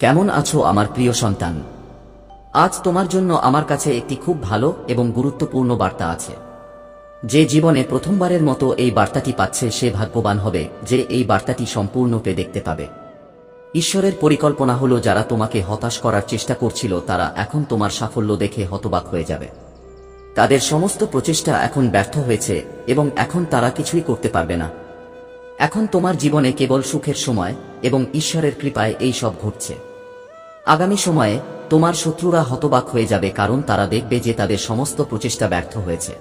কেমন আছো আমার প্রিয় সন্তান? আজ তোমার জন্য আমার কাছে একটি খুব ভালো এবং গুরুত্বপূর্ণ বার্তা আছে। যে জীবনে প্রথমবারের মতো এই বার্তাটি পাচ্ছে, সে ভাগ্যবান হবে যে এই বার্তাটি সম্পূর্ণরূপে দেখতে পাবে। ঈশ্বরের পরিকল্পনা হলো, যারা তোমাকে হতাশ করার চেষ্টা করছিল, তারা এখন তোমার সাফল্য দেখে হতবাক হয়ে যাবে। তাদের সমস্ত প্রচেষ্টা এখন ব্যর্থ হয়েছে এবং এখন তারা কিছুই করতে পারবে না। এখন তোমার জীবনে কেবল সুখের সময় এবং ঈশ্বরের কৃপায় এই সব ঘটছে। আগামী সময়ে তোমার শত্রুরা হতবাক হয়ে যাবে কারণ তারা দেখবে যে তাদের সমস্ত প্রচেষ্টা ব্যর্থ হয়েছে।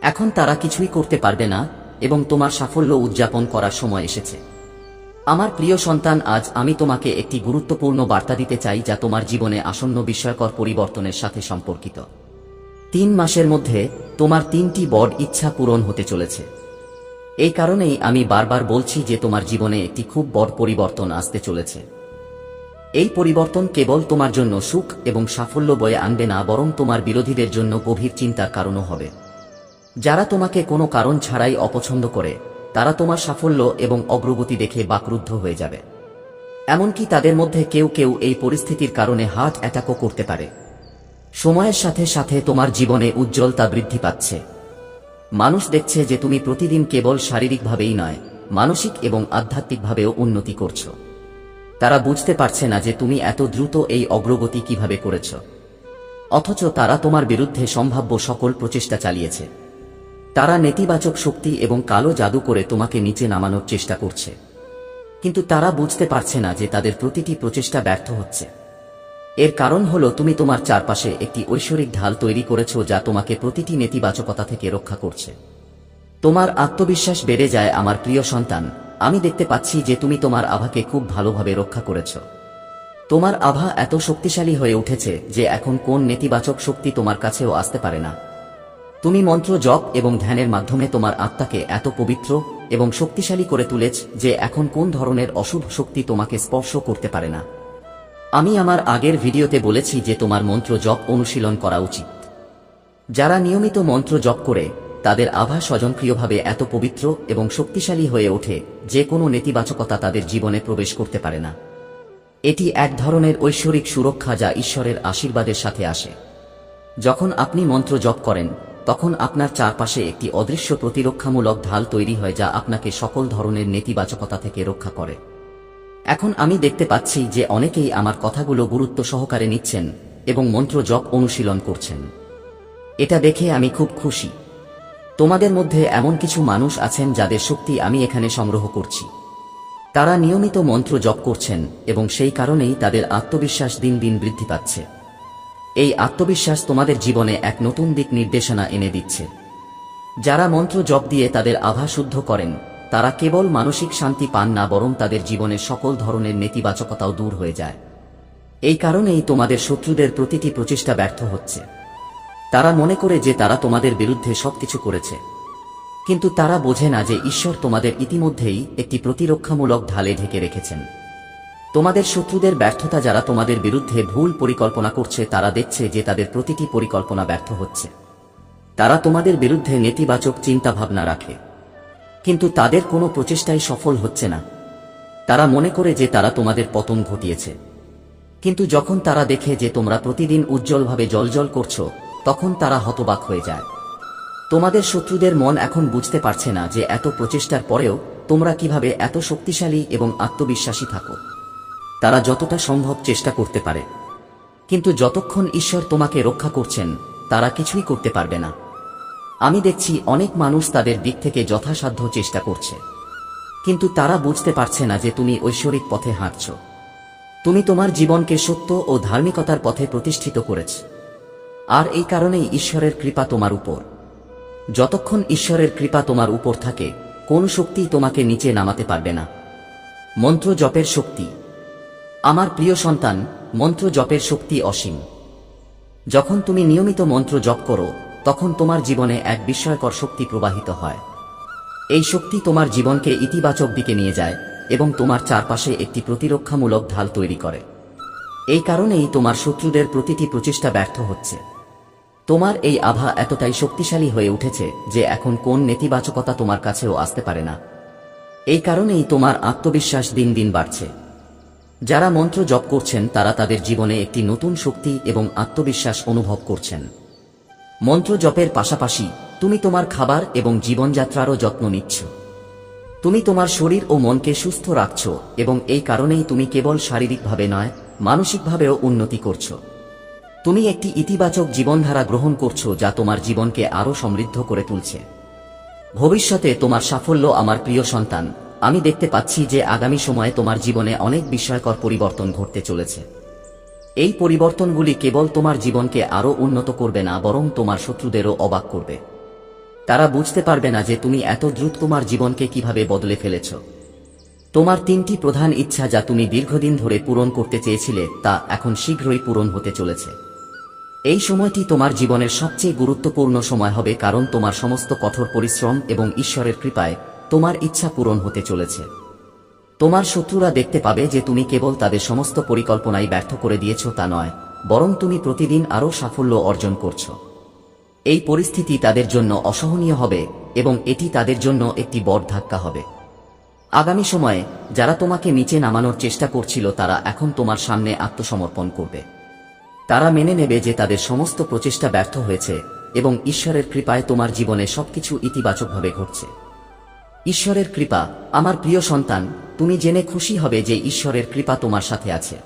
এখন তারা কিছুই করতে পারবে না এবং তোমার সাফল্য উদযাপন করার সময় এসেছে। আমার প্রিয় সন্তান, আজ আমি তোমাকে একটি গুরুত্বপূর্ণ বার্তা দিতে চাই যা তোমার জীবনে আসন্ন বিস্ময়কর পরিবর্তনের সাথে সম্পর্কিত। তিন মাসের মধ্যে তোমার তিনটি বড় ইচ্ছা পূরণ হতে চলেছে। এই কারণেই আমি বারবার বলছি যে তোমার জীবনে একটি খুব বড় পরিবর্তন আসতে চলেছে। এই পরিবর্তন কেবল তোমার জন্য সুখ এবং সাফল্য বয়ে আনবে না, বরং তোমার বিরোধীদের জন্য গভীর চিন্তার কারণও হবে। যারা তোমাকে কোনো কারণ ছাড়াই অপছন্দ করে, তারা তোমার সাফল্য এবং অগ্রগতি দেখে বাকরুদ্ধ হয়ে যাবে। এমনকি তাদের মধ্যে কেউ কেউ এই পরিস্থিতির কারণে হার্ট অ্যাটাকও করতে পারে। সময়ের সাথে সাথে তোমার জীবনে উজ্জ্বলতা বৃদ্ধি পাচ্ছে। মানুষ দেখছে যে তুমি প্রতিদিন কেবল শারীরিকভাবেই নয়, মানসিক এবং আধ্যাত্মিকভাবেও উন্নতি করছ। তারা বুঝতে পারছে না যে তুমি এত দ্রুত এই অগ্রগতি কীভাবে করেছ। অথচ তারা তোমার বিরুদ্ধে সম্ভাব্য সকল প্রচেষ্টা চালিয়েছে। তারা নেতিবাচক শক্তি এবং কালো জাদু করে তোমাকে নিচে নামানোর চেষ্টা করছে। কিন্তু তারা বুঝতে পারছে না যে তাদের প্রতিটি প্রচেষ্টা ব্যর্থ হচ্ছে। এর কারণ হল তুমি তোমার চারপাশে একটি ঐশ্বরিক ঢাল তৈরি করেছ যা তোমাকে প্রতিটি নেতিবাচকতা থেকে রক্ষা করছে। তোমার আত্মবিশ্বাস বেড়ে যায় আমার প্রিয় সন্তান আমি দেখতে পাচ্ছি যে তুমি তোমার আভাকে খুব ভালোভাবে রক্ষা করেছ। তোমার আভা এত শক্তিশালী হয়ে উঠেছে যে এখন কোন নেতিবাচক শক্তি তোমার কাছেও আসতে পারে না। তুমি মন্ত্র জপ এবং ধ্যানের মাধ্যমে তোমার আত্মাকে এত পবিত্র এবং শক্তিশালী করে তুলেছ যে এখন কোন ধরনের অশুভ শক্তি তোমাকে স্পর্শ করতে পারে না। আমি আমার আগের ভিডিওতে বলেছি যে তোমার মন্ত্র জপ অনুশীলন করা উচিত। যারা নিয়মিত মন্ত্র জপ করে তাদের আভা স্বজনপ্রিয়ভাবে এত পবিত্র এবং শক্তিশালী হয়ে ওঠে যে কোনো নেতিবাচকতা তাদের জীবনে প্রবেশ করতে পারে না। এটি এক ধরনের ঐশ্বরিক সুরক্ষা যা ঈশ্বরের আশীর্বাদের সাথে আসে। যখন আপনি মন্ত্র জপ করেন, তখন আপনার চারপাশে একটি অদৃশ্য প্রতিরক্ষামূলক ঢাল তৈরি হয় যা আপনাকে সকল ধরনের নেতিবাচকতা থেকে রক্ষা করে। এখন আমি দেখতে পাচ্ছি যে অনেকেই আমার কথাগুলো গুরুত্ব সহকারে নিচ্ছেন এবং মন্ত্র জপ অনুশীলন করছেন। এটা দেখে আমি খুব খুশি। তোমাদের মধ্যে এমন কিছু মানুষ আছেন যাদের শক্তি আমি এখানে সংগ্রহ করছি। তারা নিয়মিত মন্ত্র জপ করছেন এবং সেই কারণেই তাদের আত্মবিশ্বাস দিন দিন বৃদ্ধি পাচ্ছে। এই আত্মবিশ্বাস তোমাদের জীবনে এক নতুন দিক নির্দেশনা এনে দিচ্ছে। যারা মন্ত্র জপ দিয়ে তাদের আভা শুদ্ধ করেন, তারা কেবল মানসিক শান্তি পান না, বরং তাদের জীবনের সকল ধরনের নেতিবাচকতাও দূর হয়ে যায়। এই কারণেই তোমাদের শত্রুদের প্রতিটি প্রচেষ্টা ব্যর্থ হচ্ছে। তারা মনে করে যে তারা তোমাদের বিরুদ্ধে সবকিছু করেছে। কিন্তু তারা বোঝে না যে ঈশ্বর তোমাদের ইতিমধ্যেই একটি প্রতিরক্ষামূলক ঢালে ঢেকে রেখেছেন। তোমাদের শত্রুদের ব্যর্থতা যারা তোমাদের বিরুদ্ধে ভুল পরিকল্পনা করছে, তারা দেখছে যে তাদের প্রতিটি পরিকল্পনা ব্যর্থ হচ্ছে। তারা তোমাদের বিরুদ্ধে নেতিবাচক চিন্তাভাবনা রাখে। কিন্তু তাদের কোনো প্রচেষ্টাই সফল হচ্ছে না। তারা মনে করে যে তারা তোমাদের পতন ঘটিয়েছে। কিন্তু যখন তারা দেখে যে তোমরা প্রতিদিন উজ্জ্বলভাবে জলজল করছ তখন তারা হতবাক হয়ে যায়। তোমাদের শত্রুদের মন এখন বুঝতে পারছে না যে এত প্রচেষ্টার পরেও তোমরা কীভাবে এত শক্তিশালী এবং আত্মবিশ্বাসী থাকো। তারা যতটা সম্ভব চেষ্টা করতে পারে। কিন্তু যতক্ষণ ঈশ্বর তোমাকে রক্ষা করছেন, তারা কিছুই করতে পারবে না। আমি দেখছি অনেক মানুষ তাদের দিক থেকে যথাসাধ্য চেষ্টা করছে। কিন্তু তারা বুঝতে পারছে না যে তুমি ঐশ্বরিক পথে হাঁটছ। তুমি তোমার জীবনকে সত্য ও ধার্মিকতার পথে প্রতিষ্ঠিত করেছ। আর এই কারণেই ঈশ্বরের কৃপা তোমার উপর। যতক্ষণ ঈশ্বরের কৃপা তোমার উপর থাকে, কোন শক্তি তোমাকে নিচে নামাতে পারবে না। মন্ত্র জপের শক্তি। আমার প্রিয় সন্তান, মন্ত্র জপের শক্তি অসীম। যখন তুমি নিয়মিত মন্ত্র জপ করো, তখন তোমার জীবনে এক বিস্ময়কর শক্তি প্রবাহিত হয়। এই শক্তি তোমার জীবনকে ইতিবাচক দিকে নিয়ে যায় এবং তোমার চারপাশে একটি প্রতিরক্ষামূলক ঢাল তৈরি করে। এই কারণেই তোমার শত্রুদের প্রতিটি প্রচেষ্টা ব্যর্থ হচ্ছে। তোমার এই আভা এতটাই শক্তিশালী হয়ে উঠেছে যে এখন কোন নেতিবাচকতা তোমার কাছেও আসতে পারে না। এই কারণেই তোমার আত্মবিশ্বাস দিন দিন বাড়ছে। যারা মন্ত্র জপ করছেন, তারা তাদের জীবনে একটি নতুন শক্তি এবং আত্মবিশ্বাস অনুভব করছেন। মন্ত্র জপের পাশাপাশি তুমি তোমার খাবার এবং জীবনযাত্রারও যত্ন নিচ্ছ। তুমি তোমার শরীর ও মনকে সুস্থ রাখছ এবং এই কারণেই তুমি কেবল শারীরিকভাবে নয়, মানসিকভাবেও উন্নতি করছ। তুমি একটি ইতিবাচক জীবনধারা গ্রহণ করছ যা তোমার জীবনকে আরও সমৃদ্ধ করে তুলছে। ভবিষ্যতে তোমার সাফল্য আমার প্রিয় সন্তান। আমি দেখতে পাচ্ছি যে আগামী সময়ে তোমার জীবনে অনেক বিস্ময়কর পরিবর্তন ঘটতে চলেছে। এই পরিবর্তনগুলি কেবল তোমার জীবনকে আরও উন্নত করবে না, বরং তোমার শত্রুদেরও অবাক করবে। তারা বুঝতে পারবে না যে তুমি এত দ্রুত তোমার জীবনকে কীভাবে বদলে ফেলেছ। তোমার তিনটি প্রধান ইচ্ছা যা তুমি দীর্ঘদিন ধরে পূরণ করতে চেয়েছিলে, তা এখন শীঘ্রই পূরণ হতে চলেছে। এই সময়টি তোমার জীবনের সবচেয়ে গুরুত্বপূর্ণ সময় হবে কারণ তোমার সমস্ত কঠোর পরিশ্রম এবং ঈশ্বরের কৃপায় তোমার ইচ্ছা পূরণ হতে চলেছে। তোমার শত্রুরা দেখতে পাবে যে তুমি কেবল তাদের সমস্ত পরিকল্পনাই ব্যর্থ করে দিয়েছ তা নয়, বরং তুমি প্রতিদিন আরও সাফল্য অর্জন করছ। এই পরিস্থিতি তাদের জন্য অসহনীয় হবে এবং এটি তাদের জন্য একটি বড় ধাক্কা হবে। আগামী সময়ে যারা তোমাকে নিচে নামানোর চেষ্টা করছিল তারা এখন তোমার সামনে আত্মসমর্পণ করবে। তারা মেনে নেবে যে তাদের সমস্ত প্রচেষ্টা ব্যর্থ হয়েছে এবং ঈশ্বরের কৃপায় তোমার জীবনে সবকিছু ইতিবাচকভাবে ঘটছে। ঈশ্বরের কৃপা, আমার প্রিয় সন্তান, তুমি জেনে খুশি হবে যে ঈশ্বরের কৃপা তোমার সাথে আছে।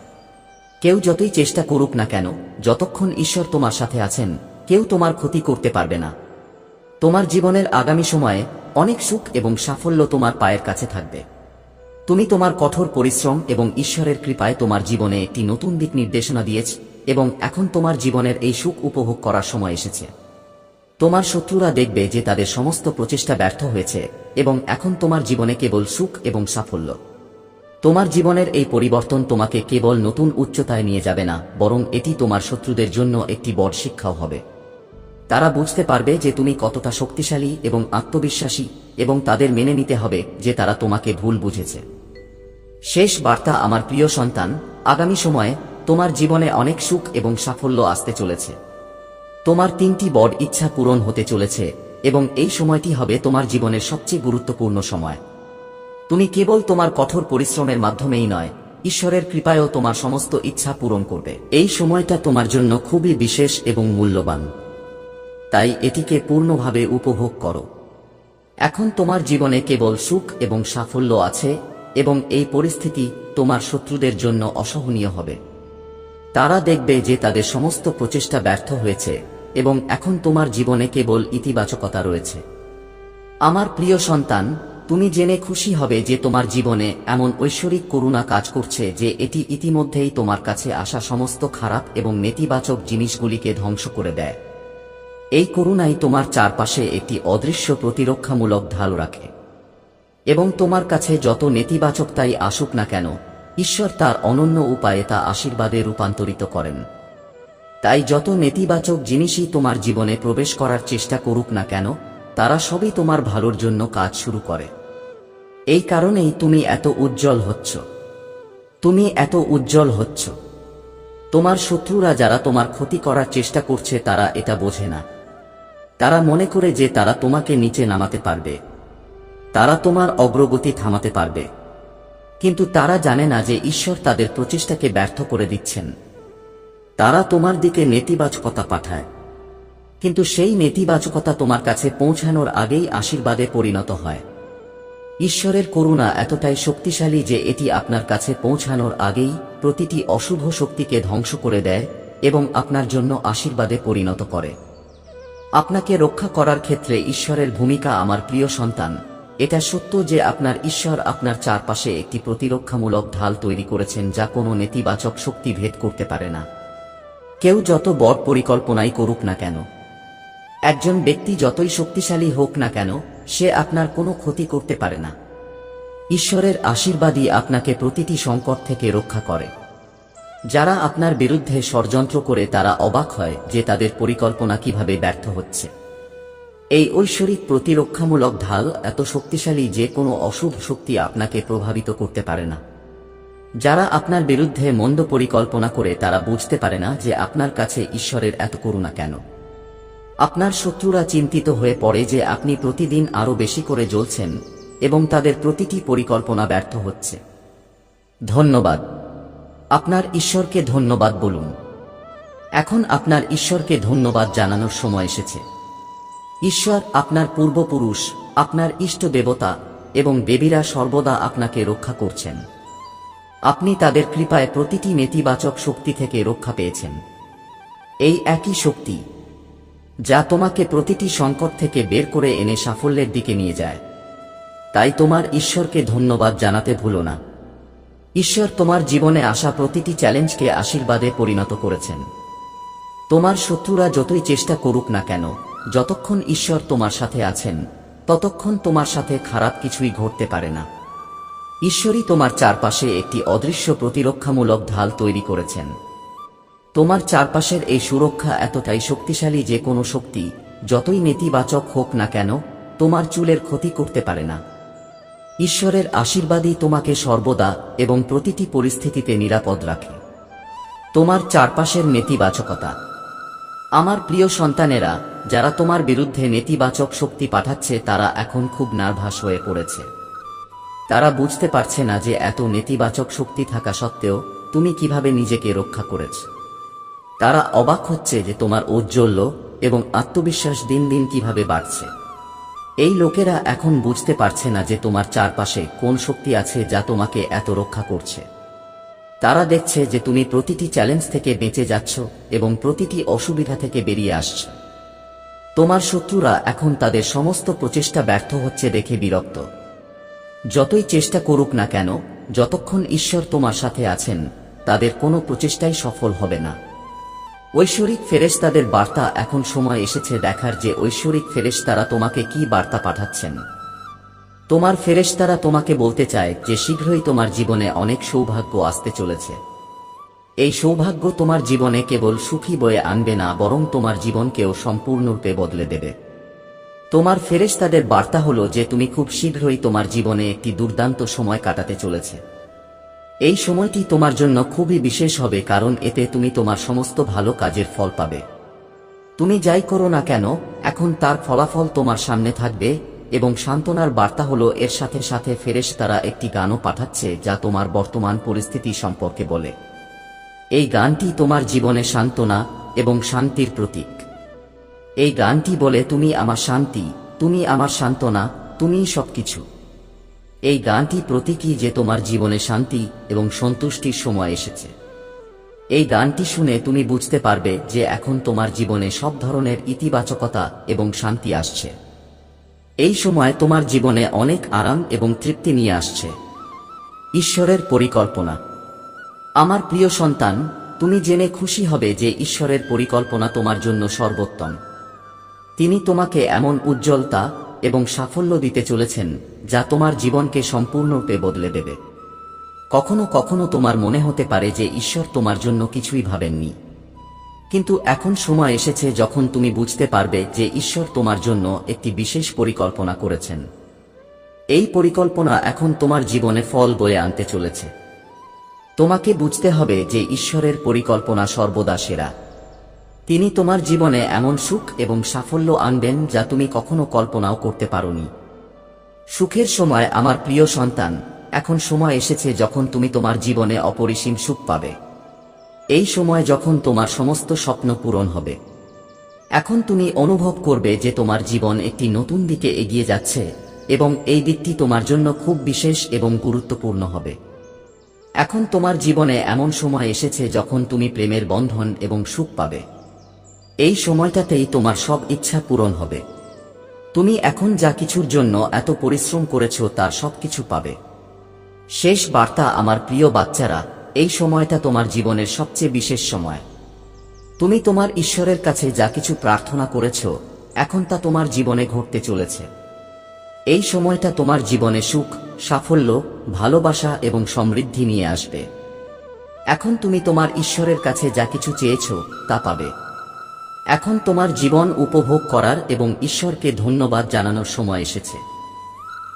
কেউ যতই চেষ্টা করুক না কেন, যতক্ষণ ঈশ্বর তোমার সাথে আছেন, কেউ তোমার ক্ষতি করতে পারবে না। তোমার জীবনের আগামী সময়ে অনেক সুখ এবং সাফল্য তোমার পায়ের কাছে থাকবে। তুমি তোমার কঠোর পরিশ্রম এবং ঈশ্বরের কৃপায় তোমার জীবনে একটি নতুন দিক নির্দেশনা দিয়েছ এবং এখন তোমার জীবনের এই সুখ উপভোগ করার সময় এসেছে। তোমার শত্রুরা দেখবে যে তাদের সমস্ত প্রচেষ্টা ব্যর্থ হয়েছে এবং এখন তোমার জীবনে কেবল সুখ এবং সাফল্য। তোমার জীবনের এই পরিবর্তন তোমাকে কেবল নতুন উচ্চতায় নিয়ে যাবে না, বরং এটি তোমার শত্রুদের জন্য একটি বড় শিক্ষাও হবে। তারা বুঝতে পারবে যে তুমি কতটা শক্তিশালী এবং আত্মবিশ্বাসী এবং তাদের মেনে নিতে হবে যে তারা তোমাকে ভুল বুঝেছে। শেষ বার্তা আমার প্রিয় সন্তান, আগামী সময়ে তোমার জীবনে অনেক সুখ এবং সাফল্য আসতে চলেছে। তোমার তিনটি বড় ইচ্ছা পূরণ হতে চলেছে, এবং এই সময়টি হবে তোমার জীবনের সবচেয়ে গুরুত্বপূর্ণ সময়। তুমি কেবল তোমার কঠোর পরিশ্রমের মাধ্যমেই নয়, ঈশ্বরের কৃপায়ও তোমার সমস্ত ইচ্ছা পূরণ করবে। এই সময়টা তোমার জন্য খুবই বিশেষ এবং মূল্যবান। তাই এটিকে পূর্ণভাবে উপভোগ করো। এখন তোমার জীবনে কেবল সুখ এবং সাফল্য আছে, এবং এই পরিস্থিতি তোমার শত্রুদের জন্য অসহনীয় হবে। তারা দেখবে যে তাদের সমস্ত প্রচেষ্টা ব্যর্থ হয়েছে, এবং এখন তোমার জীবনে কেবল ইতিবাচকতা রয়েছে। আমার প্রিয় সন্তান, তুমি জেনে খুশি হবে যে তোমার জীবনে এমন ঐশ্বরিক করুণা কাজ করছে যে এটি ইতিমধ্যেই তোমার কাছে আসা সমস্ত খারাপ এবং নেতিবাচক জিনিসগুলিকে ধ্বংস করে দেয়। এই করুণাই তোমার চারপাশে একটি অদৃশ্য প্রতিরক্ষামূলক ঢাল রাখে। এবং তোমার কাছে যত নেতিবাচকতাই আসুক না কেন ঈশ্বর তার অনন্য উপায়ে তা আশীর্বাদে রূপান্তরিত করেন। তাই যত নেতিবাচক জিনিসই তোমার জীবনে প্রবেশ করার চেষ্টা করুক না কেন, তারা সবই তোমার ভালোর জন্য কাজ শুরু করে। এই কারণেই তুমি এত উজ্জ্বল হচ্ছ। তুমি এত উজ্জ্বল হচ্ছ। তোমার শত্রুরা যারা তোমার ক্ষতি করার চেষ্টা করছে, তারা এটা বোঝে না। তারা মনে করে যে তারা তোমাকে নিচে নামাতে পারবে। তারা তোমার অগ্রগতি থামাতে পারবে। কিন্তু তারা জানে না যে ঈশ্বর তাদের প্রচেষ্টাকে ব্যর্থ করে দিচ্ছেন। তারা তোমার দিকে নেতিবাচকতা পাঠায়। কিন্তু সেই নেতিবাচকতা তোমার কাছে পৌঁছানোর আগেই আশীর্বাদে পরিণত হয়। ঈশ্বরের করুণা এতটাই শক্তিশালী যে এটি আপনার কাছে পৌঁছানোর আগেই প্রতিটি অশুভ শক্তিকে ধ্বংস করে দেয় এবং আপনার জন্য আশীর্বাদে পরিণত করে। আপনাকে রক্ষা করার ক্ষেত্রে ঈশ্বরের ভূমিকা আমার প্রিয় সন্তান। এটা সত্য যে আপনার ঈশ্বর আপনার চারপাশে একটি প্রতিরক্ষামূলক ঢাল তৈরি করেছেন যা কোনো নেতিবাচক শক্তি ভেদ করতে পারে না। কেউ যত বড় পরিকল্পনাই করুক না কেন, একজন ব্যক্তি যতই শক্তিশালী হোক না কেন, সে আপনার কোনো ক্ষতি করতে পারে না। ঈশ্বরের আশীর্বাদই আপনাকে প্রতিটি সংকট থেকে রক্ষা করে। যারা আপনার বিরুদ্ধে ষড়যন্ত্র করে তারা অবাক হয় যে তাদের পরিকল্পনা কীভাবে ব্যর্থ হচ্ছে। এই ঐশ্বরিক প্রতিরক্ষামূলক ঢাল এত শক্তিশালী যে কোনো অশুভ শক্তি আপনাকে প্রভাবিত করতে পারে না। যারা আপনার বিরুদ্ধে মন্দ পরিকল্পনা করে তারা বুঝতে পারে না যে আপনার কাছে ঈশ্বরের এত করুণা কেন। আপনার শত্রুরা চিন্তিত হয়ে পড়ে যে আপনি প্রতিদিন আরও বেশি করে জ্বলছেন এবং তাদের প্রতিটি পরিকল্পনা ব্যর্থ হচ্ছে। ধন্যবাদ। আপনার ঈশ্বরকে ধন্যবাদ বলুন। এখন আপনার ঈশ্বরকে ধন্যবাদ জানানোর সময় এসেছে। ঈশ্বর আপনার পূর্বপুরুষ, আপনার ইষ্ট দেবতা এবং দেবীরা সর্বদা আপনাকে রক্ষা করছেন। আপনি তাদের কৃপায় প্রতিটি নেতিবাচক শক্তি থেকে রক্ষা পেয়েছেন। এই একই শক্তি, যা তোমাকে প্রতিটি সংকট থেকে বের করে এনে সাফল্যের দিকে নিয়ে যায়। তাই তোমার ঈশ্বরকে ধন্যবাদ জানাতে ভুলো না। ঈশ্বর তোমার জীবনে আসা প্রতিটি চ্যালেঞ্জকে আশীর্বাদে পরিণত করেছেন। তোমার শত্রুরা যতই চেষ্টা করুক না কেন যতক্ষণ ঈশ্বর তোমার সাথে আছেন, ততক্ষণ তোমার সাথে খারাপ কিছুই ঘটতে পারে না। ঈশ্বরই তোমার চারপাশে একটি অদৃশ্য প্রতিরক্ষামূলক ঢাল তৈরি করেছেন। তোমার চারপাশের এই সুরক্ষা এতটাই শক্তিশালী যে কোনো শক্তি, যতই নেতিবাচক হোক না কেন, তোমার চুলের ক্ষতি করতে পারে না। ঈশ্বরের আশীর্বাদই তোমাকে সর্বদা এবং প্রতিটি পরিস্থিতিতে নিরাপদ রাখে। তোমার চারপাশের নেতিবাচকতা আমার প্রিয় সন্তানেরা, যারা তোমার বিরুদ্ধে নেতিবাচক শক্তি পাঠাচ্ছে, তারা এখন খুব নার্ভাস হয়ে পড়েছে। তারা বুঝতে পারছে না যে এত নেতিবাচক শক্তি থাকা সত্ত্বেও তুমি কীভাবে নিজেকে রক্ষা করেছ। তারা অবাক হচ্ছে যে তোমার ঔজ্জ্বল্য এবং আত্মবিশ্বাস দিন দিন কীভাবে বাড়ছে। এই লোকেরা এখন বুঝতে পারছে না যে তোমার চারপাশে কোন শক্তি আছে যা তোমাকে এত রক্ষা করছে। তারা দেখছে যে তুমি প্রতিটি চ্যালেঞ্জ থেকে বেঁচে যাচ্ছ এবং প্রতিটি অসুবিধা থেকে বেরিয়ে আসছ। তোমার শত্রুরা এখন তাদের সমস্ত প্রচেষ্টা ব্যর্থ হচ্ছে দেখে বিরক্ত। যতই চেষ্টা করুক না কেন, যতক্ষণ ঈশ্বর তোমার সাথে আছেন, তাদের কোনো প্রচেষ্টাই সফল হবে না। ঐশ্বরিক ফেরেশতাদের বার্তা এখন সময় এসেছে দেখার যে ঐশ্বরিক ফেরেশতারা তোমাকে কি বার্তা পাঠাচ্ছেন। তোমার ফেরেশতারা তোমাকে বলতে চায় যে শীঘ্রই তোমার জীবনে অনেক সৌভাগ্য আসতে চলেছে। এই সৌভাগ্য তোমার জীবনে কেবল সুখী বয়ে আনবে না, বরং তোমার জীবনকেও সম্পূর্ণরূপে বদলে দেবে। তোমার ফেরেশতাদের বার্তা হলো যে তুমি খুব শীঘ্রই তোমার জীবনে একটি দুর্দান্ত সময় কাটাতে চলেছে। এই সময়টি তোমার জন্য খুবই বিশেষ হবে, কারণ এতে তুমি তোমার সমস্ত ভালো কাজের ফল পাবে। তুমি যাই করো না কেন, এখন তার ফলাফল তোমার সামনে থাকবে এবং সান্ত্বনার বার্তা হলো, এর সাথে সাথে ফেরেশ তারা একটি গানও পাঠাচ্ছে, যা তোমার বর্তমান পরিস্থিতি সম্পর্কে বলে। এই গানটি তোমার জীবনে সান্ত্বনা এবং শান্তির প্রতীক। এই গানটি বলে, তুমি আমার শান্তি, তুমি আমার সান্ত্বনা তুমিই সবকিছু। এই গানটি প্রতীকী যে তোমার জীবনে শান্তি এবং সন্তুষ্টির সময় এসেছে। এই গানটি শুনে তুমি বুঝতে পারবে যে এখন তোমার জীবনে সব ধরনের ইতিবাচকতা এবং শান্তি আসছে। এই সময় তোমার জীবনে অনেক আরাম এবং তৃপ্তি নিয়ে আসছে। ঈশ্বরের পরিকল্পনা। আমার প্রিয় সন্তান, তুমি জেনে খুশি হবে যে ঈশ্বরের পরিকল্পনা তোমার জন্য সর্বোত্তম। তিনি তোমাকে এমন উজ্জ্বলতা এবং সাফল্য দিতে চলেছেন, যা তোমার জীবনকে সম্পূর্ণরূপে বদলে দেবে। কখনো কখনো তোমার মনে হতে পারে যে ঈশ্বর তোমার জন্য কিছুই ভাবেননি। কিন্তু এখন সময় এসেছে যখন তুমি বুঝতে পারবে যে ঈশ্বর তোমার জন্য একটি বিশেষ পরিকল্পনা করেছেন। এই পরিকল্পনা এখন তোমার জীবনে ফল বয়ে আনতে চলেছে। তোমাকে বুঝতে হবে যে ঈশ্বরের পরিকল্পনা সর্বদা সেরা। তিনি তোমার জীবনে এমন সুখ এবং সাফল্য আনবেন যা তুমি কখনো কল্পনাও করতে পারোনি। সুখের সময় আমার প্রিয় সন্তান, এখন সময় এসেছে যখন তুমি তোমার জীবনে অপরিসীম সুখ পাবে। এই সময় যখন তোমার সমস্ত স্বপ্ন পূরণ হবে। এখন তুমি অনুভব করবে যে তোমার জীবন একটি নতুন দিকে এগিয়ে যাচ্ছে এবং এই দিকটি তোমার জন্য খুব বিশেষ এবং গুরুত্বপূর্ণ হবে। এখন তোমার জীবনে এমন সময় এসেছে যখন তুমি প্রেমের বন্ধন এবং সুখ পাবে। এই সময়টাতেই তোমার সব ইচ্ছা পূরণ হবে। তুমি এখন যা কিছুর জন্য এত পরিশ্রম করেছ তার সবকিছু পাবে। শেষ বার্তা আমার প্রিয় বাচ্চারা এই সময়টা তোমার জীবনের সবচেয়ে বিশেষ সময়। তুমি তোমার ঈশ্বরের কাছে যা কিছু প্রার্থনা করেছ, এখন তা তোমার জীবনে ঘটতে চলেছে। এই সময়টা তোমার জীবনে সুখ, সাফল্য, ভালোবাসা এবং সমৃদ্ধি নিয়ে আসবে। এখন তুমি তোমার ঈশ্বরের কাছে যা কিছু চেয়েছ, তা পাবে। এখন তোমার জীবন উপভোগ করার এবং ঈশ্বরকে ধন্যবাদ জানানোর সময় এসেছে।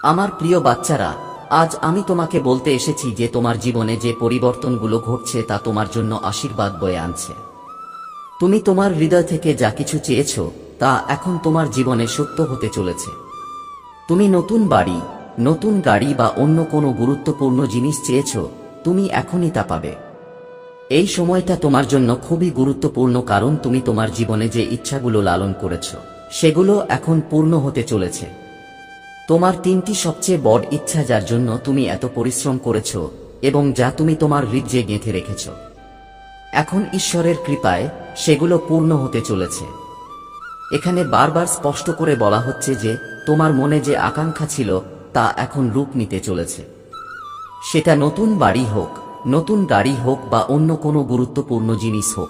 আমার প্রিয় বাচ্চারা আজ আমি তোমাকে বলতে এসেছি যে তোমার জীবনে যে পরিবর্তনগুলো ঘটছে তা তোমার জন্য আশীর্বাদ বয়ে আনছে। তুমি তোমার হৃদয় থেকে যা কিছু চেয়েছ, তা এখন তোমার জীবনে সত্য হতে চলেছে। তুমি নতুন বাড়ি, নতুন গাড়ি বা অন্য কোনো গুরুত্বপূর্ণ জিনিস চেয়েছ, তুমি এখনই তা পাবে। এই সময়টা তোমার জন্য খুবই গুরুত্বপূর্ণ কারণ তুমি তোমার জীবনে যে ইচ্ছাগুলো লালন করেছ, সেগুলো এখন পূর্ণ হতে চলেছে। তোমার তিনটি সবচেয়ে বড় ইচ্ছা যার জন্য তুমি এত পরিশ্রম করেছ, এবং যা তুমি তোমার হৃদয়ে গেঁথে রেখেছ। এখন ঈশ্বরের কৃপায় সেগুলো পূর্ণ হতে চলেছে। এখানে বারবার স্পষ্ট করে বলা হচ্ছে যে, তোমার মনে যে আকাঙ্ক্ষা ছিল, তা এখন রূপ নিতে চলেছে। সেটা নতুন বাড়ি হোক, নতুন গাড়ি হোক বা অন্য কোনো গুরুত্বপূর্ণ জিনিস হোক।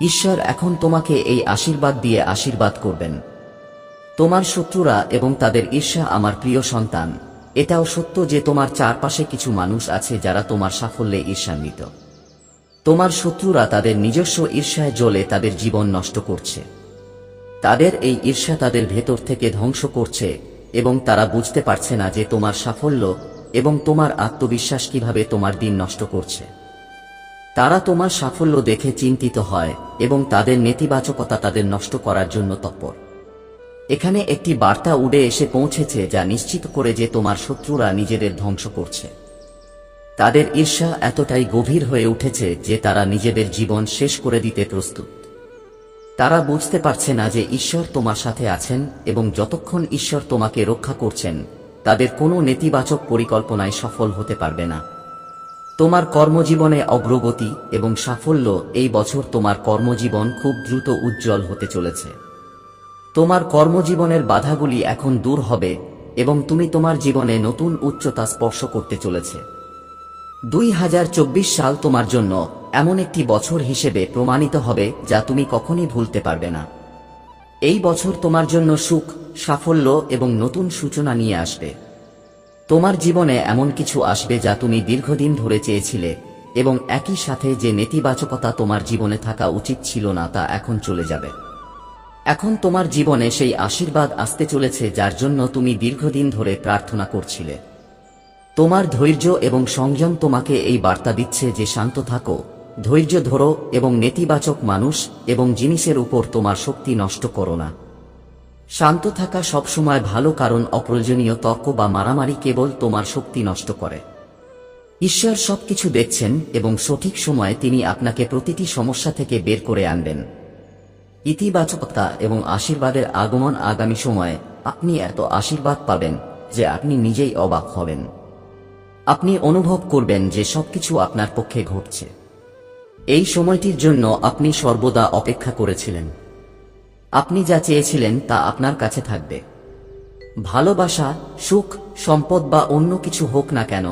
ঈশ্বর এখন তোমাকে এই আশীর্বাদ দিয়ে আশীর্বাদ করবেন। তোমার শত্রুরা এবং তাদের ঈর্ষা আমার প্রিয় সন্তান। এটাও সত্য যে তোমার চারপাশে কিছু মানুষ আছে যারা তোমার সাফল্যে ঈর্ষান্বিত। তোমার শত্রুরা তাদের নিজস্ব ঈর্ষায় জ্বলে তাদের জীবন নষ্ট করছে। তাদের এই ঈর্ষা তাদের ভেতর থেকে ধ্বংস করছে এবং তারা বুঝতে পারছে না যে তোমার সাফল্য এবং তোমার আত্মবিশ্বাস কীভাবে তোমার দিন নষ্ট করছে। তারা তোমার সাফল্য দেখে চিন্তিত হয় এবং তাদের নেতিবাচকতা তাদের নষ্ট করার জন্য তৎপর। এখানে একটি বার্তা উড়ে এসে পৌঁছেছে যা নিশ্চিত করে যে তোমার শত্রুরা নিজেদের ধ্বংস করছে। তাদের ঈর্ষা এতটাই গভীর হয়ে উঠেছে যে তারা নিজেদের জীবন শেষ করে দিতে প্রস্তুত। তারা বুঝতে পারছে না যে ঈশ্বর তোমার সাথে আছেন এবং যতক্ষণ ঈশ্বর তোমাকে রক্ষা করছেন, তাদের কোনো নেতিবাচক পরিকল্পনায় সফল হতে পারবে না। তোমার কর্মজীবনে অগ্রগতি এবং সাফল্য এই বছর তোমার কর্মজীবন খুব দ্রুত উজ্জ্বল হতে চলেছে। তোমার কর্মজীবনের বাধাগুলি এখন দূর হবে, এবং তুমি তোমার জীবনে নতুন উচ্চতা স্পর্শ করতে চলেছে। দুই হাজার চব্বিশ সাল তোমার জন্য এমন একটি বছর হিসেবে প্রমাণিত হবে যা তুমি কখনই ভুলতে পারবে না। এই বছর তোমার জন্য সুখ, সাফল্য এবং নতুন সূচনা নিয়ে আসবে। তোমার জীবনে এমন কিছু আসবে যা তুমি দীর্ঘদিন ধরে চেয়েছিলে, এবং একই সাথে যে নেতিবাচকতা তোমার জীবনে থাকা উচিত ছিল না তা এখন চলে যাবে। এখন তোমার জীবনে সেই আশীর্বাদ আসতে চলেছে যার জন্য তুমি দীর্ঘদিন ধরে প্রার্থনা করছিলে। তোমার ধৈর্য এবং সংযম তোমাকে এই বার্তা দিচ্ছে যে শান্ত থাকো, ধৈর্য ধরো এবং নেতিবাচক মানুষ এবং জিনিসের উপর তোমার শক্তি নষ্ট করো না। শান্ত থাকা সবসময় ভালো কারণ অপ্রয়োজনীয় তর্ক বা মারামারি কেবল তোমার শক্তি নষ্ট করে। ঈশ্বর সবকিছু দেখছেন এবং সঠিক সময়ে তিনি আপনাকে প্রতিটি সমস্যা থেকে বের করে আনবেন। ইতিবাচকতা এবং আশীর্বাদের আগমন আগামী সময়ে আপনি এত আশীর্বাদ পাবেন যে আপনি নিজেই অবাক হবেন। আপনি অনুভব করবেন যে সবকিছু আপনার পক্ষে ঘটছে। এই সময়টির জন্য আপনি সর্বদা অপেক্ষা করেছিলেন। আপনি যা চেয়েছিলেন তা আপনার কাছে থাকবে। ভালোবাসা, সুখ, সম্পদ বা অন্য কিছু হোক না কেন,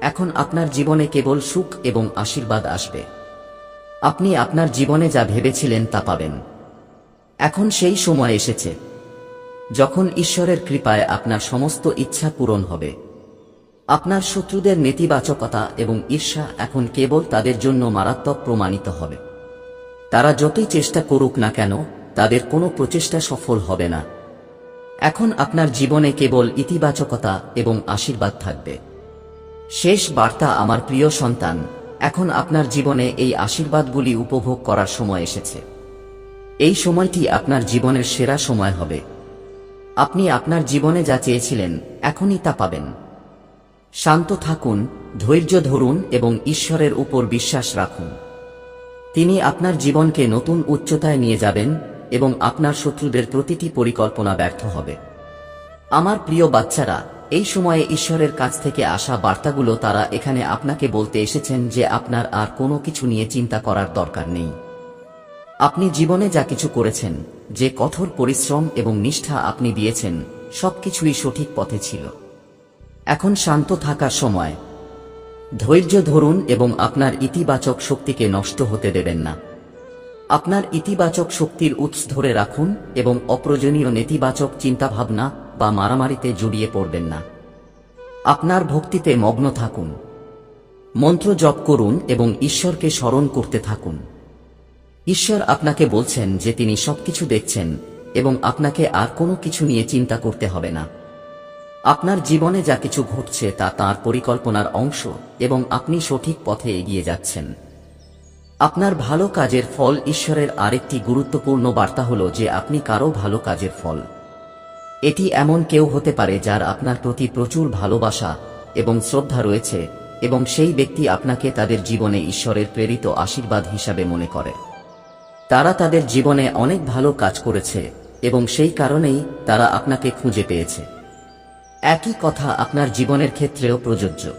এখন আপনার জীবনে কেবল সুখ এবং আশীর্বাদ আসবে। আপনি আপনার জীবনে যা ভেবেছিলেন তা পাবেন। এখন সেই সময় এসেছে, যখন ঈশ্বরের কৃপায় আপনার সমস্ত ইচ্ছা পূরণ হবে। আপনার শত্রুদের নেতিবাচকতা এবং ঈর্ষা এখন কেবল তাদের জন্য মারাত্মক প্রমাণিত হবে। তারা যতই চেষ্টা করুক না কেন, তাদের কোনো প্রচেষ্টা সফল হবে না। এখন আপনার জীবনে কেবল ইতিবাচকতা এবং আশীর্বাদ থাকবে। শেষ বার্তা আমার প্রিয় সন্তান, এখন আপনার জীবনে এই আশীর্বাদগুলি উপভোগ করার সময় এসেছে। এই সময়টি আপনার জীবনের সেরা সময় হবে। আপনি আপনার জীবনে যা চেয়েছিলেন, এখনই তা পাবেন। শান্ত থাকুন, ধৈর্য ধরুন এবং ঈশ্বরের উপর বিশ্বাস রাখুন। তিনি আপনার জীবনকে নতুন উচ্চতায় নিয়ে যাবেন এবং আপনার শত্রুদের প্রতিটি পরিকল্পনা ব্যর্থ হবে। আমার প্রিয় বাচ্চারা, এই সময়ে ঈশ্বরের কাছ থেকে আসা বার্তাগুলো তারা এখানে আপনাকে বলতে এসেছেন যে আপনার আর কোনো কিছু নিয়ে চিন্তা করার দরকার নেই। আপনি জীবনে যা কিছু করেছেন, যে কঠোর পরিশ্রম এবং নিষ্ঠা আপনি দিয়েছেন, সবকিছুই সঠিক পথে ছিল। এখন শান্ত থাকার সময়। ধৈর্য ধরুন এবং আপনার ইতিবাচক শক্তিকে নষ্ট হতে দেবেন না। আপনার ইতিবাচক শক্তির উৎস ধরে রাখুন এবং অপ্রয়োজনীয় নেতিবাচক চিন্তাভাবনা বা মারামারিতে জড়িয়ে পড়বেন না। আপনার ভক্তিতে মগ্ন থাকুন। মন্ত্র জপ করুন এবং ঈশ্বরকে স্মরণ করতে থাকুন। ঈশ্বর আপনাকে বলছেন যে তিনি সবকিছু দেখছেন এবং আপনাকে আর কোনো কিছু নিয়ে চিন্তা করতে হবে না। আপনার জীবনে যা কিছু ঘটছে তা তাঁর পরিকল্পনার অংশ এবং আপনি সঠিক পথে এগিয়ে যাচ্ছেন। আপনার ভালো কাজের ফল ঈশ্বরের আরেকটি গুরুত্বপূর্ণ বার্তা হল যে আপনি কারও ভালো কাজের ফল। এটি এমন কেউ হতে পারে যার আপনার প্রতি প্রচুর ভালোবাসা এবং শ্রদ্ধা রয়েছে এবং সেই ব্যক্তি আপনাকে তাদের জীবনে ঈশ্বরের প্রেরিত আশীর্বাদ হিসাবে মনে করে। তারা তাদের জীবনে অনেক ভালো কাজ করেছে, এবং সেই কারণেই তারা আপনাকে খুঁজে পেয়েছে। একই কথা আপনার জীবনের ক্ষেত্রেও প্রযোজ্য।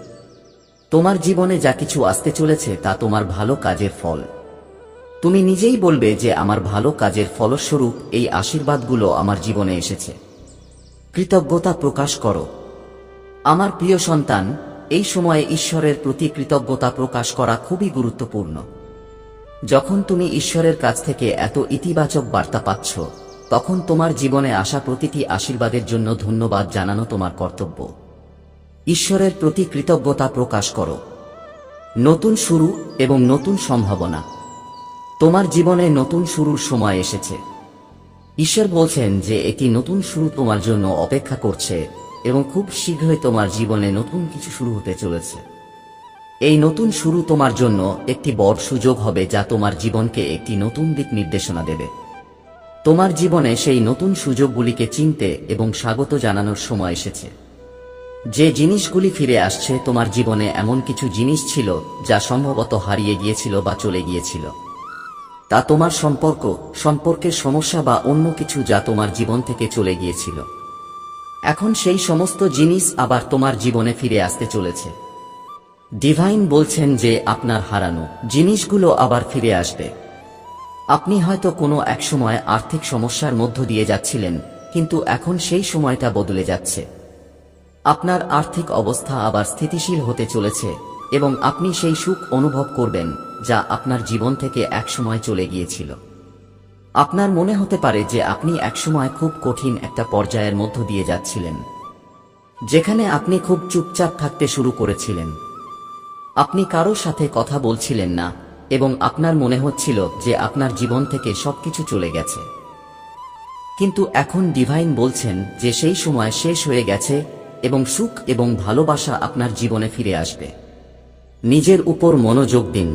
তোমার জীবনে যা কিছু আসতে চলেছে তা তোমার ভালো কাজের ফল। তুমি নিজেই বলবে যে আমার ভালো কাজের ফলস্বরূপ এই আশীর্বাদগুলো আমার জীবনে এসেছে। কৃতজ্ঞতা প্রকাশ করো। আমার প্রিয় সন্তান, এই সময়ে ঈশ্বরের প্রতি কৃতজ্ঞতা প্রকাশ করা খুবই গুরুত্বপূর্ণ। যখন তুমি ঈশ্বরের কাছ থেকে এত ইতিবাচক বার্তা পাচ্ছ, তখন তোমার জীবনে আসা প্রতিটি আশীর্বাদের জন্য ধন্যবাদ জানানো তোমার কর্তব্য। ঈশ্বরের প্রতি কৃতজ্ঞতা প্রকাশ করো। নতুন শুরু এবং নতুন সম্ভাবনা। তোমার জীবনে নতুন শুরুর সময় এসেছে। ঈশ্বর বলছেন যে একটি নতুন শুরু তোমার জন্য অপেক্ষা করছে এবং খুব শীঘ্রই তোমার জীবনে নতুন কিছু শুরু হতে চলেছে। এই নতুন শুরু তোমার জন্য একটি বড় সুযোগ হবে যা তোমার জীবনকে একটি নতুন দিক নির্দেশনা দেবে। তোমার জীবনে সেই নতুন সুযোগগুলিকে চিনতে এবং স্বাগত জানানোর সময় এসেছে। যে জিনিসগুলি ফিরে আসছে, তোমার জীবনে এমন কিছু জিনিস ছিল যা সম্ভবত হারিয়ে গিয়েছিল বা চলে গিয়েছিল। তা তোমার সম্পর্ক, সম্পর্কের সমস্যা বা অন্য কিছু যা তোমার জীবন থেকে চলে গিয়েছিল। এখন সেই সমস্ত জিনিস আবার তোমার জীবনে ফিরে আসতে চলেছে। ডিভাইন বলছেন যে আপনার হারানো জিনিসগুলো আবার ফিরে আসবে। আপনি হয়তো কোনো একসময় আর্থিক সমস্যার মধ্য দিয়ে যাচ্ছিলেন, কিন্তু এখন সেই সময়টা বদলে যাচ্ছে। আপনার আর্থিক অবস্থা আবার স্থিতিশীল হতে চলেছে এবং আপনি সেই সুখ অনুভব করবেন যা আপনার জীবন থেকে একসময় চলে গিয়েছিল। আপনার মনে হতে পারে যে আপনি একসময় খুব কঠিন একটা পর্যায়ের মধ্য দিয়ে যাচ্ছিলেন, যেখানে আপনি খুব চুপচাপ থাকতে শুরু করেছিলেন। আপনি কারও সাথে কথা বলছিলেন না, এবং আপনার মনে হচ্ছিল যে আপনার জীবন থেকে সবকিছু চলে গেছে। কিন্তু এখন ডিভাইন বলছেন যে সেই সময় শেষ হয়ে গেছে, এবং সুখ এবং ভালোবাসা আপনার জীবনে ফিরে আসবে। নিজের উপর মনোযোগ দিন।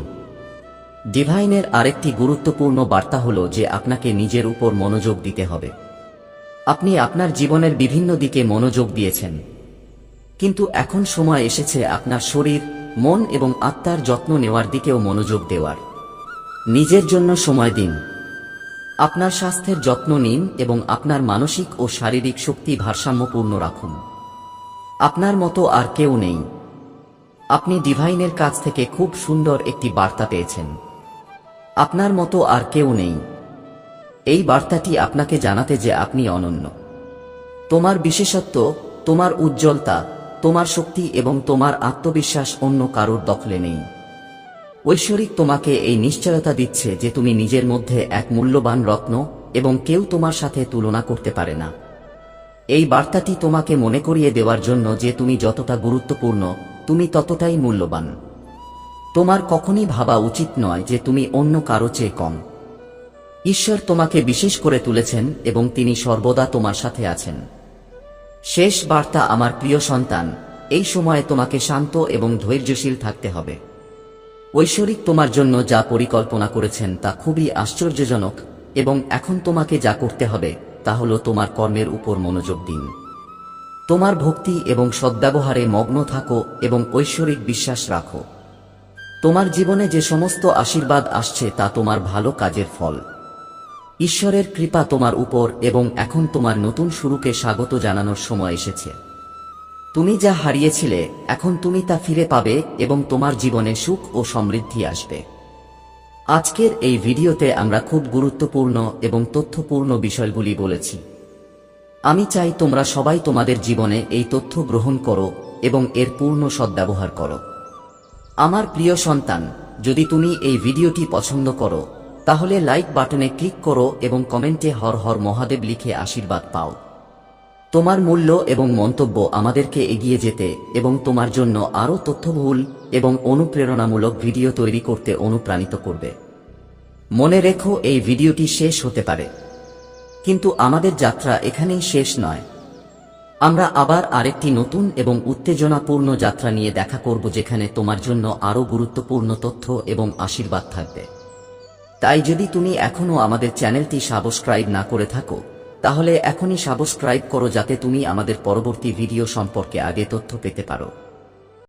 ডিভাইনের আরেকটি গুরুত্বপূর্ণ বার্তা হল যে আপনাকে নিজের উপর মনোযোগ দিতে হবে। আপনি আপনার জীবনের বিভিন্ন দিকে মনোযোগ দিয়েছেন। কিন্তু এখন সময় এসেছে আপনার শরীর মন এবং আত্মার যত্ন নেওয়ার দিকেও মনোযোগ দেওয়ার। নিজের জন্য সময় দিন। আপনার স্বাস্থ্যের যত্ন নিন এবং আপনার মানসিক ও শারীরিক শক্তি ভারসাম্যপূর্ণ রাখুন। আপনার মতো আর কেউ নেই। আপনি ডিভাইনের কাছ থেকে খুব সুন্দর একটি বার্তা পেয়েছেন। আপনার মতো আর কেউ নেই। এই বার্তাটি আপনাকে জানাতে যে আপনি অনন্য। তোমার বিশেষত্ব, তোমার উজ্জ্বলতা তোমার শক্তি এবং তোমার আত্মবিশ্বাস অন্য কারোর দখলে নেই। ঐশ্বরিক তোমাকে এই নিশ্চয়তা দিচ্ছে যে তুমি নিজের মধ্যে এক মূল্যবান রত্ন এবং কেউ তোমার সাথে তুলনা করতে পারে না। এই বার্তাটি তোমাকে মনে করিয়ে দেওয়ার জন্য যে তুমি যতটা গুরুত্বপূর্ণ, তুমি ততটাই মূল্যবান। তোমার কখনই ভাবা উচিত নয় যে তুমি অন্য কারও চেয়ে কম। ঈশ্বর তোমাকে বিশেষ করে তুলেছেন এবং তিনি সর্বদা তোমার সাথে আছেন। শেষ বার্তা আমার প্রিয় সন্তান, এই সময়ে তোমাকে শান্ত এবং ধৈর্যশীল থাকতে হবে। ঐশ্বরিক তোমার জন্য যা পরিকল্পনা করেছেন তা খুবই আশ্চর্যজনক এবং এখন তোমাকে যা করতে হবে তা হল তোমার কর্মের উপর মনোযোগ দিন। তোমার ভক্তি এবং সদ্ব্যবহারে মগ্ন থাকো এবং ঐশ্বরিক বিশ্বাস রাখো। তোমার জীবনে যে সমস্ত আশীর্বাদ আসছে তা তোমার ভালো কাজের ফল। ঈশ্বরের কৃপা তোমার উপর এবং এখন তোমার নতুন শুরুকে স্বাগত জানানোর সময় এসেছে। তুমি যা হারিয়েছিলে, এখন তুমি তা ফিরে পাবে এবং তোমার জীবনে সুখ ও সমৃদ্ধি আসবে। আজকের এই ভিডিওতে আমরা খুব গুরুত্বপূর্ণ এবং তথ্যপূর্ণ বিষয়গুলি বলেছি। আমি চাই তোমরা সবাই তোমাদের জীবনে এই তথ্য গ্রহণ করো এবং এর পূর্ণ সদ্ব্যবহার করো। আমার প্রিয় সন্তান, যদি তুমি এই ভিডিওটি পছন্দ করো তাহলে লাইক বাটনে ক্লিক করো এবং কমেন্টে হর হর মহাদেব লিখে আশীর্বাদ পাও। তোমার মূল্য এবং মন্তব্য আমাদেরকে এগিয়ে যেতে এবং তোমার জন্য আরও তথ্যবহুল এবং অনুপ্রেরণামূলক ভিডিও তৈরি করতে অনুপ্রাণিত করবে। মনে রেখো, এই ভিডিওটি শেষ হতে পারে। কিন্তু আমাদের যাত্রা এখানেই শেষ নয়। আমরা আবার আরেকটি নতুন এবং উত্তেজনাপূর্ণ যাত্রা নিয়ে দেখা করব যেখানে তোমার জন্য আরও গুরুত্বপূর্ণ তথ্য এবং আশীর্বাদ থাকবে। তাই যদি তুমি এখনও আমাদের চ্যানেলটি সাবস্ক্রাইব না করে থাকো, তাহলে এখনই সাবস্ক্রাইব করো যাতে তুমি আমাদের পরবর্তী ভিডিও সম্পর্কে আগে তথ্য পেতে পারো।